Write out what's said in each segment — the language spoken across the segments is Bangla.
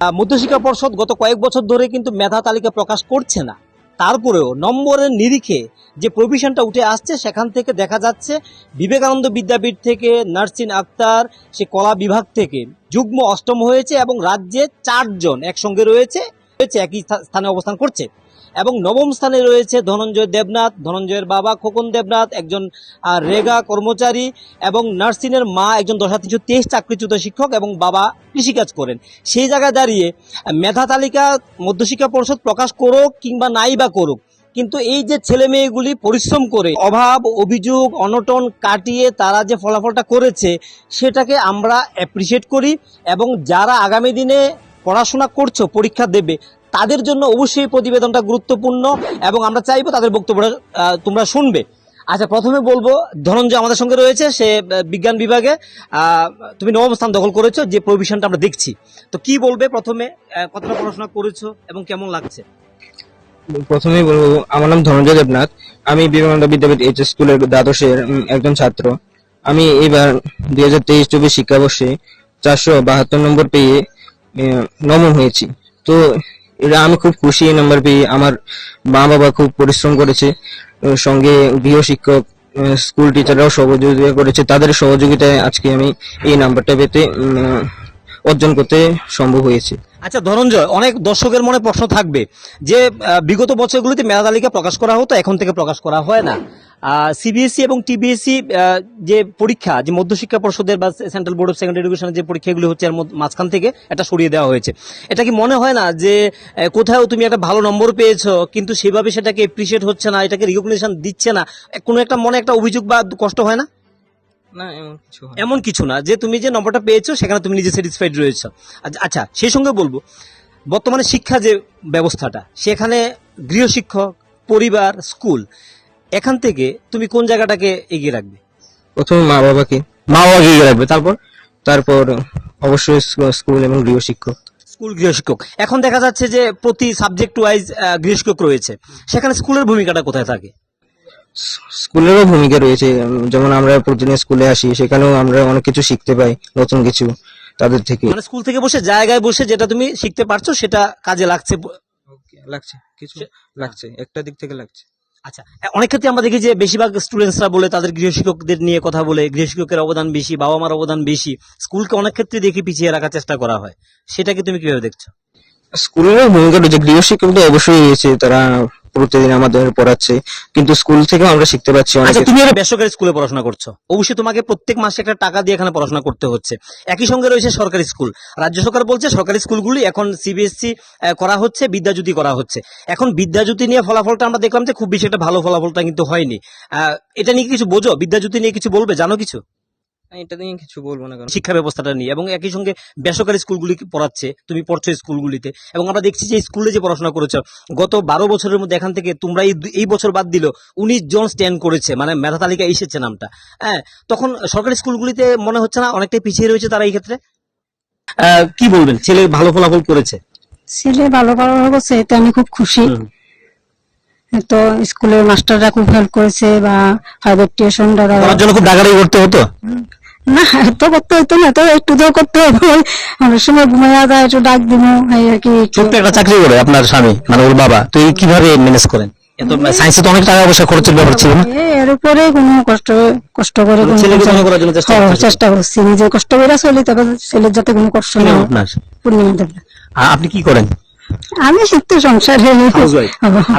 মধ্যশিক্ষা পর্ষদ গত কয়েক বছর ধরে কিন্তু মেধা তালিকা প্রকাশ করছে না। তারপরেও নম্বরের নিরিখে যে প্রভিশনটা উঠে আসছে, সেখান থেকে দেখা যাচ্ছে বিবেকানন্দ বিদ্যাপীঠ থেকে নার্সিন আক্তার, সে কলা বিভাগ থেকে যুগ্ম অষ্টম হয়েছে এবং রাজ্যে চারজন একসঙ্গে রয়েছে একই স্থানে অবস্থান করছে। এবং নবম স্থানে রয়েছে ধনঞ্জয় দেবনাথ, ধনঞ্জয়ের বাবা খোকন দেবনাথ, একজন রেগা কর্মচারী এবং নার্সিংয়ের মা একজন দশ হাজার তিনশো তেইশ চাকরিচ্যুত শিক্ষক এবং বাবা কৃষিকাজ করেন। সেই জায়গায় দাঁড়িয়ে মেধা তালিকা মধ্যশিক্ষা পরিষদ প্রকাশ করুক কিংবা নাই বা করুক, কিন্তু এই যে ছেলে মেয়েগুলি পরিশ্রম করে, অভাব, অভিযোগ, অনটন কাটিয়ে তারা যে ফলাফলটা করেছে, সেটাকে আমরা অ্যাপ্রিসিয়েট করি এবং যারা আগামী দিনে পড়াশোনা করছ, পরীক্ষা দেবে তাদের জন্য অবশ্যই প্রতিবেদনটা গুরুত্বপূর্ণ এবং আমরা চাইব তাদের বক্তব্যটা তোমরা শুনবে। আচ্ছা প্রথমে বলব, ধনঞ্জয় আমাদের সঙ্গে রয়েছে, সে বিজ্ঞান বিভাগে তুমি নবম স্থান দখল করেছ, যে প্রভিশনটা আমরা দেখছি। তো কি বলবে প্রথমে? কতটা পড়াশোনা করেছ এবং কেমন লাগছে? প্রথমেই বলব, আমার নাম ধনঞ্জয় দেবনাথ। আমি বিবেকানন্দ বিদ্যাপীঠ এইচ স্কুলের দ্বাদশের একজন ছাত্র। আমি এবার দুই হাজার তেইশ চব্বিশ শিক্ষাবর্ষে চারশো বাহাত্তর নম্বর পেয়ে নবম হয়েছি। তো এটা আমি খুব খুশি, এই নাম্বার পেয়ে আমার মা বাবা খুব পরিশ্রম করেছে সঙ্গে গৃহ শিক্ষক স্কুল টিচাররাও সহযোগিতা করেছে, তাদের সহযোগিতায় আজকে আমি এই নাম্বারটা পেতে অর্জন করতে সম্ভব হয়েছে। আচ্ছা ধনঞ্জয়, অনেক দর্শকের মনে প্রশ্ন থাকবে যে বিগত বছরগুলিতে মেধা তালিকা প্রকাশ করা হতো, এখন থেকে প্রকাশ করা হয় না। সিবিএসসি এবং টিবিএসসি যে পরীক্ষা, যে মধ্যশিক্ষা পর্ষদের বা সেন্ট্রাল বোর্ড অফ সেকেন্ডারি এডুকেশনের যে পরীক্ষাগুলি হচ্ছে এর মাঝখান থেকে এটা সরিয়ে দেওয়া হয়েছে। এটা কি মনে হয় না যে কোথাও তুমি একটা ভালো নম্বর পেয়েছ, কিন্তু সেভাবে সেটাকে এপ্রিসিয়েট হচ্ছে না, এটাকে রিকগনিশন দিচ্ছে না? কোনো একটা মনে একটা অভিযোগ বা কষ্ট হয় না? না এমন কিছু এমন কিছু না যে তুমি যে নম্বরটা পেয়েছ সেখানে তুমি নিজে স্যাটিসফাইড রয়েছো। আচ্ছা- আচ্ছা সেই সঙ্গে বলব বর্তমানে শিক্ষা যে ব্যবস্থাটা সেখানে গৃহশিক্ষক পরিবার স্কুল এখান থেকে তুমি কোন জায়গাটাকে এগিয়ে রাখবে? প্রথমে মা বাবাকে মা বাবাকে এগিয়ে রাখবে তারপর? তারপর অবশ্যই স্কুল এবং গৃহশিক্ষক। স্কুল গৃহশিক্ষক। এখন দেখা যাচ্ছে যে প্রতি সাবজেক্ট ওয়াইজ গৃহশিক্ষক রয়েছে। সেখানে স্কুলের ভূমিকাটা কোথায় থাকে? স্কুলেরও ভূমিকা রয়েছে। যেমন আমরা প্রতিদিন স্কুলে আসি সেখানেও আমরা অনেক কিছু শিখতে পাই নতুন কিছু তাদের থেকে। মানে স্কুল থেকে বসে জায়গায় বসে যেটা তুমি শিখতে পারছ সেটা কাজে লাগছে। লাগছে কিছু লাগছে একটা দিক থেকে লাগছে। আচ্ছা অনেক ক্ষেত্রে আমরা দেখি যে বেশিরভাগ স্টুডেন্টসরা বলে তাদের গৃহশিক্ষকদের নিয়ে কথা বলে গৃহশিক্ষকের অবদান বেশি বাবা মার অবদান বেশি। স্কুলকে অনেক ক্ষেত্রে দেখি পিছিয়ে রাখার চেষ্টা করা হয়। সেটাকে তুমি কীভাবে দেখছ? স্কুলেরও ভূমিকা রয়েছে গৃহ শিক্ষক তো অবশ্যই রয়েছে। তারা প্রতিদিন আমাদের পড়াচ্ছে কিন্তু স্কুল থেকেও আমরা শিখতে অনেক আচ্ছা তুমি একটা বেসরকারি স্কুলে পড়াশোনা করছ। অবশ্যই তোমাকে প্রত্যেক মাসে একটা টাকা দিয়ে এখানে পড়াশোনা করতে হচ্ছে। একই সঙ্গে রয়েছে সরকারি স্কুল রাজ্য সরকার বলছে সরকারি স্কুলগুলি এখন সিবিএসসি করা হচ্ছে বিদ্যাজ্যোতি করা হচ্ছে। এখন বিদ্যাজ্যোতি নিয়ে ফলাফলটা আমরা দেখলাম যে খুব বেশি একটা ভালো ফলাফলটা কিন্তু হয়নি। আহ, এটা নিয়ে কিছু বোঝো? বিদ্যাজ্যোতি নিয়ে কিছু বলবে? জানো কিছু? এটা নিয়ে কিছু বলব না কারণ শিক্ষা ব্যবস্থাটা নিয়ে এবং একই সঙ্গে বেসরকারি স্কুলগুলি পড়াচ্ছে তুমি পড়ছো স্কুলগুলিতে। এবং আমরা দেখছি যে স্কুলে যে পড়াশোনা করেছ গত বারো বছরের মধ্যে এখান থেকে তোমরা এই এই বছর বাদ দিল উনিশ জন স্ট্যান্ড করেছে মানে মেধা তালিকা এসেছে নামটা। হ্যাঁ তখন সরকারি স্কুলগুলিতে মনে হচ্ছে না অনেকটাই পিছিয়ে রয়েছে তারা এই ক্ষেত্রে? আহ, কি বলবেন? ছেলে ভালো ফলাফল করেছে? ছেলে ভালো ফলাফল করছে এতে আমি খুব খুশি। তো স্কুলের মাস্টাররা খুব হেল্প করেছে বা প্রাইভেট টিউশন পড়ার জন্য খুব ডাকাডাকি করতে হতো? না এত করতে হতো না তো একটু তো করতে ওই অনেক সময় ঘুমাইয়া যায় একটু ডাক দিব এই আর কি ছোট্ট একটা চাকরি করে আপনার স্বামী মানে ওর বাবা। তো এই কীভাবে ম্যানেজ করেন? এত সায়েন্সে তো অনেক টাকা পয়সা খরচের ব্যাপার ছিল না? এর উপরে কোনো কষ্ট কষ্ট করে চেষ্টা হ্যাঁ। চেষ্টা করছি। নিজে কষ্ট করে চলি তবে ছেলের যাতে কোনো কষ্ট না আপনার? পূর্ণিমা দেব। আপনি কি করেন? আমি শিখতে সংসারে। Housewife।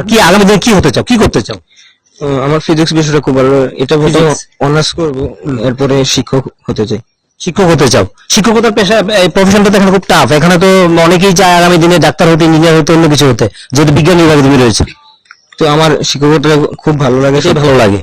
কি আগামী দিনে কি হতে চাও? কি করতে চাও? আমার ফিজিক্স বিষয়টা খুব ভালো। এটা বলতে অনার্স করব এরপরে শিক্ষক হতে চাই। শিক্ষক হতে চাও? শিক্ষকতার পেশা এই প্রফেশনটা তো এখানে খুব টাফ এখানে তো অনেকেই চায় আগামী দিনে ডাক্তার হতে ইঞ্জিনিয়ার হতে অন্য কিছু হতে যেহেতু বিজ্ঞান বিভাগে তুমি রয়েছে। তো আমার শিক্ষকতা খুব ভালো লাগে। সে ভালো লাগে।